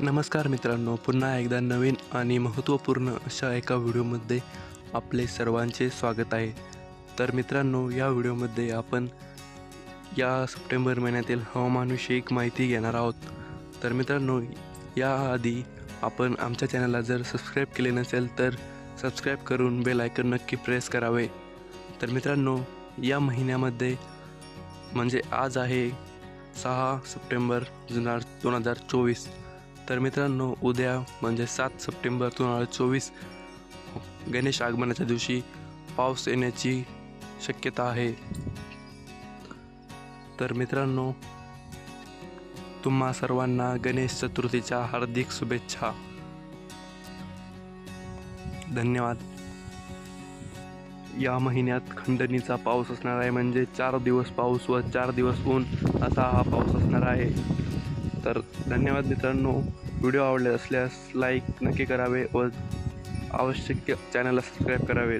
नमस्कार मित्रांनो पुन्हा एकदा नवीन आणि महत्त्वपूर्ण अशा एका व्हिडिओमध्ये आपले सर्वांचे स्वागत आहे. तर मित्रांनो या व्हिडिओमध्ये आपण या सप्टेंबर महिन्यातील हवामानविषयक माहिती घेणार आहोत. तर मित्रांनो याआधी आपण आमच्या चॅनलला जर सबस्क्राईब केले नसेल तर सबस्क्राईब करून बेल आयकन नक्की प्रेस करावे. तर मित्रांनो या महिन्यामध्ये म्हणजे आज आहे सहा सप्टेंबर दोन हजार दोन हजार चोवीस. तर मित्रांनो उद्या म्हणजे सात सप्टेंबर दोन हजार चोवीस गणेश आगमनाच्या दिवशी पाऊस येण्याची शक्यता आहे. तर मित्रांनो तुम्हा सर्वांना गणेश चतुर्थीच्या हार्दिक शुभेच्छा. धन्यवाद. या महिन्यात खंडणीचा पाऊस असणार आहे. म्हणजे चार दिवस पाऊस व चार दिवस ऊन असा हा पाऊस असणार आहे. तर धन्यवाद मित्रांनो. व्हिडिओ आवडले असल्यास लाईक नक्की करावे व आवश्यक चॅनलला सबस्क्राईब करावे.